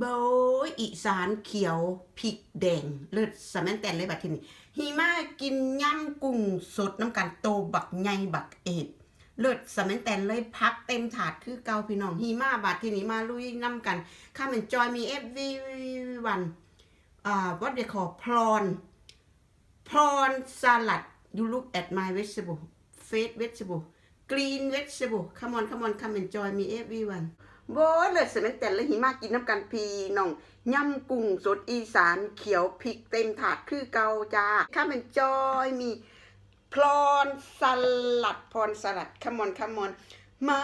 โบยอีสานเขียวพริกแดง เลือดสมันแตนเลยบัดทีนี้หิมะกินย่ำกุ้งสดน้ำกันโตบักใหญ่บักเอ็ดเลือดสมันแตนเลยพักเต็มถาดคือเกาพี่น้องหิมะบัดทีนี้มาลุยน้ำกันข้ามันจอยมีเอฟวีวันอ่าวัดเดียคอพรอนพรอนสลัดยูลูกแอดมายเวจิเบิเฟสเวจิเบิกรีนเวจิเบิลคัมออนคัมออนคัมเอนจอยมีเอฟวีวัน สมัยแต่ละหิมากินน้ำกันพีน้องยำกุ้งสดอีสานเขียวพริกเต็มถาดคือเกาจ้าข้ามันจอยมีพรอนสลัดพรสลัด come on come on มา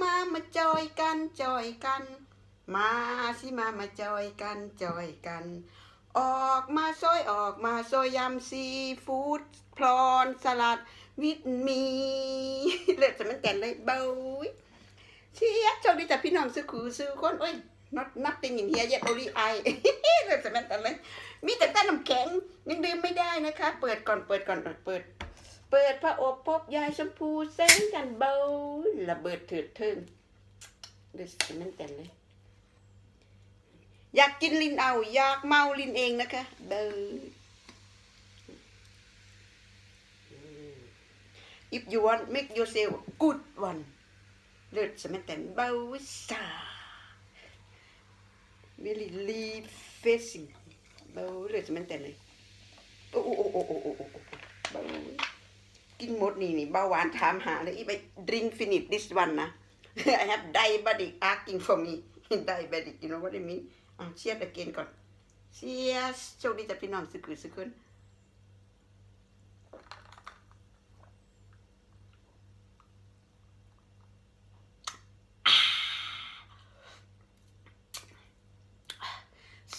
มามาจอยกันจอยกัน มาสิมามาจอยกันจอยกัน ออกมาซอยออกมาซอยยำซีฟู้ดพรอนสลัดวิตมีเลือดจะมันแต่นเลยเบย เชียโชคดีจากพี่น้องซื้อขูซื้อคนโอ้ย not nothing in here yet only I เลือดจะมันแต่นเลย มีแต่ต้นน้ำแข็งยังดื่มไม่ได้นะคะ เปิดก่อนเปิดก่อนเปิด เปิดพระอบพบยายชมพูเส้นกันเบาระเบิดเถิดเทิงเลือดจะมันแต่นเลย อยากกินลินเอา อยากเมาลินเองนะคะเบอ if you want make yourself good one เมัยเซา really leave facing เบาเลิศสมัย แต่เลยโอ้โอ้โอ้โอ้โอ้โอ้โอ้เบากินหมดนี่นี่เบาหวานถามหาเลยอีไป drink finish this one นะ I have diabetic asking for me diabetic you know what I mean เอะเชียร์ตะเกนก่อนเชียร์โชคดีจากพี่น้องสึกคือสึกคน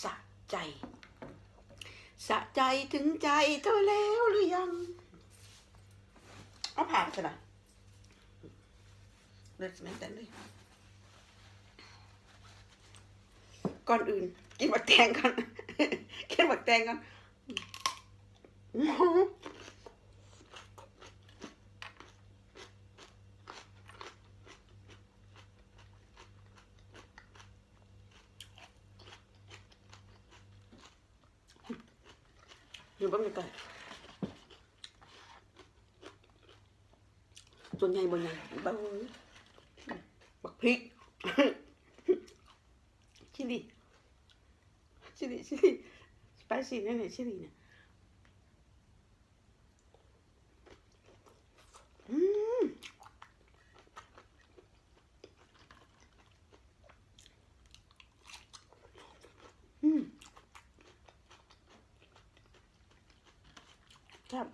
สะใจ สะใจถึงใจเธอแล้วหรือยัง เอาผ่านใช่ไหมเลิศแม่แต่เลยก่อนอื่น กินบักแตงก่อนกินบักแตงก่อน อื้อหืออยู่บ้านไกลส่วนใหญ่บนใหญ่บ้างบักพริก ชิลลี่ ชิลลี่ชิลลี่สไปซี่นั่นแหละชิลลี่เนี่ยอืมอืม ครับ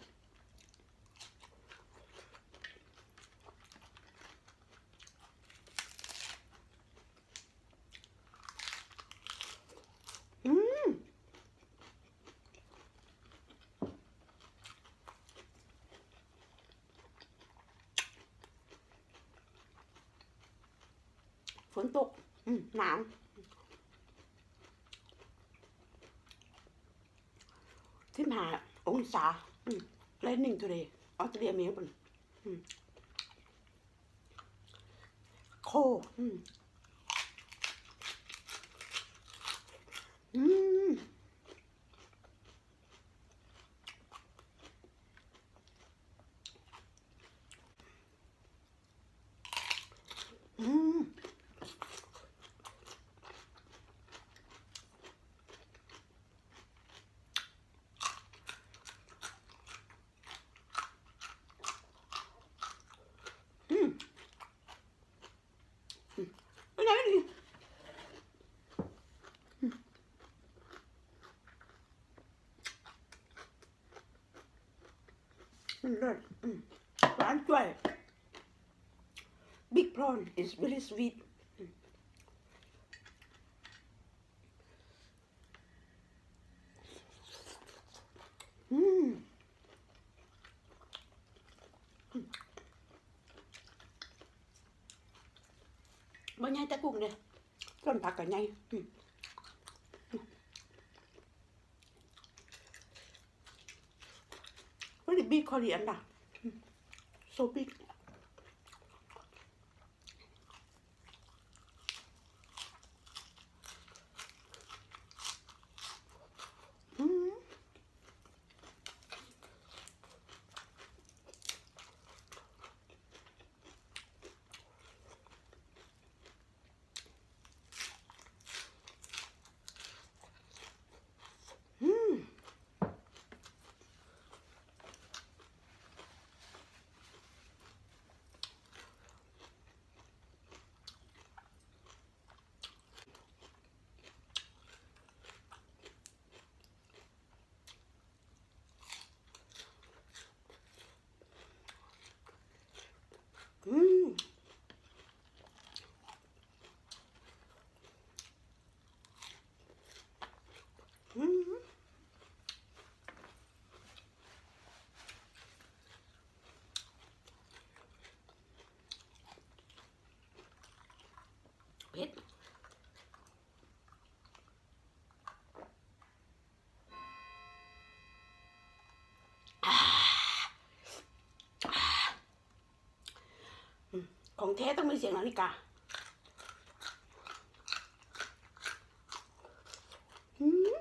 ฝนตก อืม หนาวที่มาองศา อืม raining today ออสเตรเลียเมลเบิร์นอืมโคอืม อืม อืม อืมอืมไม่ได้ดิอืม มันเลิศอืมหวานจ้วย Big prawn is very sweet อืมบ่ใหญ่แต่กุ้งเด้ต้นผักก็ใหญ่อืมวันนี้บีคอรีอันดา โซบิก ของแท้ต้องมีเสียงนาฬิกาอืม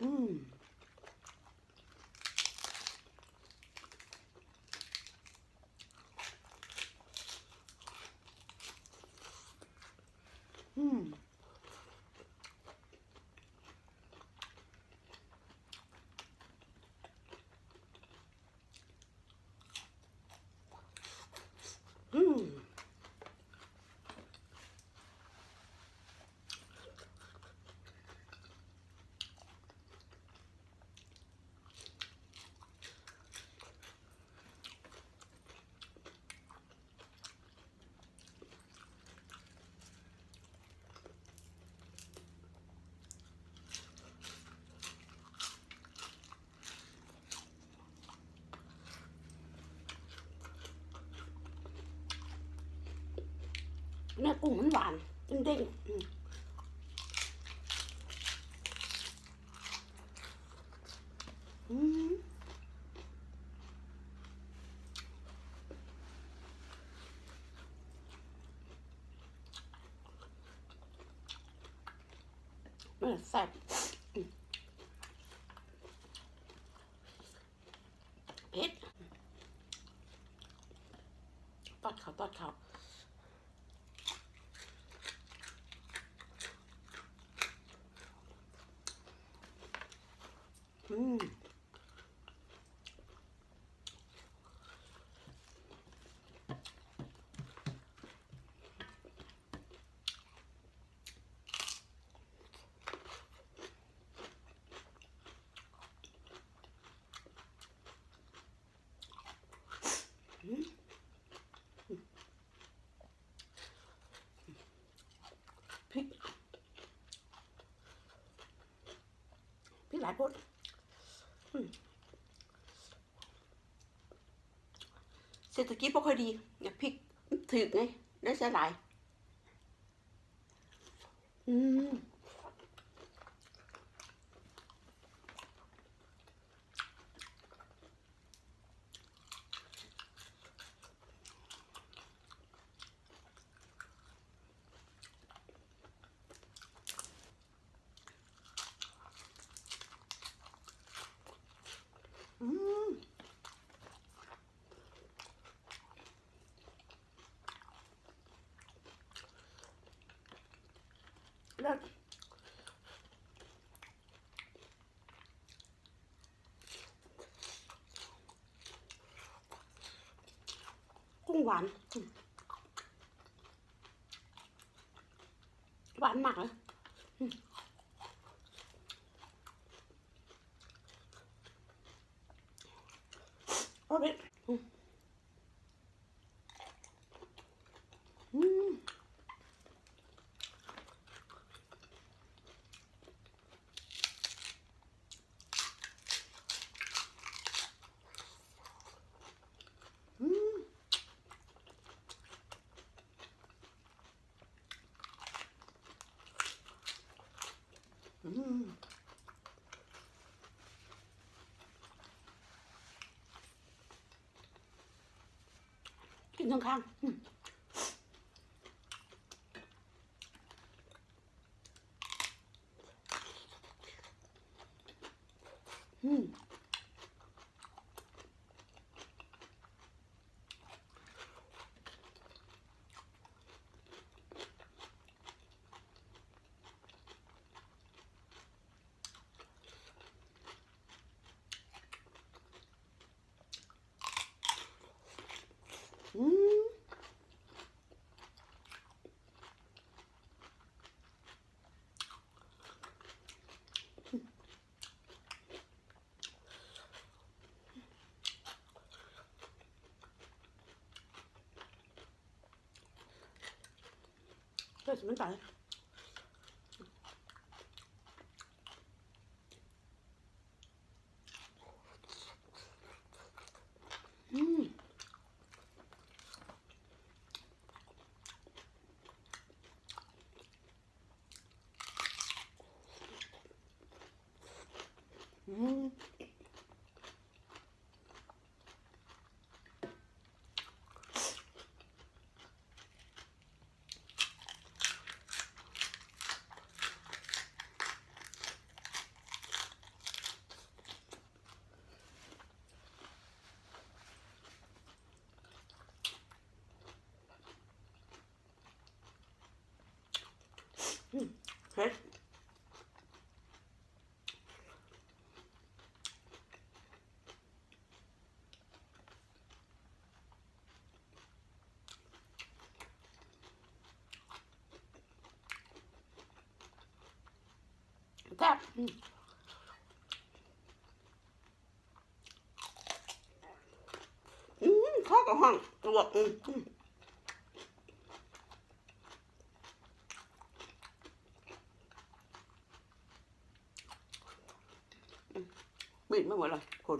อืม อืม อืม เนื้อกุ้งมันหวานเด้งๆอืมอืมเออแซ่บอืมเผ็ดตอดเขาตอดเขา อืมอืมพริกพริกหลายพดเศรษฐกิจบ่ค่อยดี อยากพริกถึกไง ได้ใช้หลาย อืม อืม ลิศกุ้งหวาน หวานมากเลยอืมโอ้เด็ดอืมอืม อืมอืม กินตรงข้างอืม 什么感？嗯。嗯。 แซ่บอืมข้าวกับห้องลวกอืมอืมอืมบิดไม่หมดเลยคน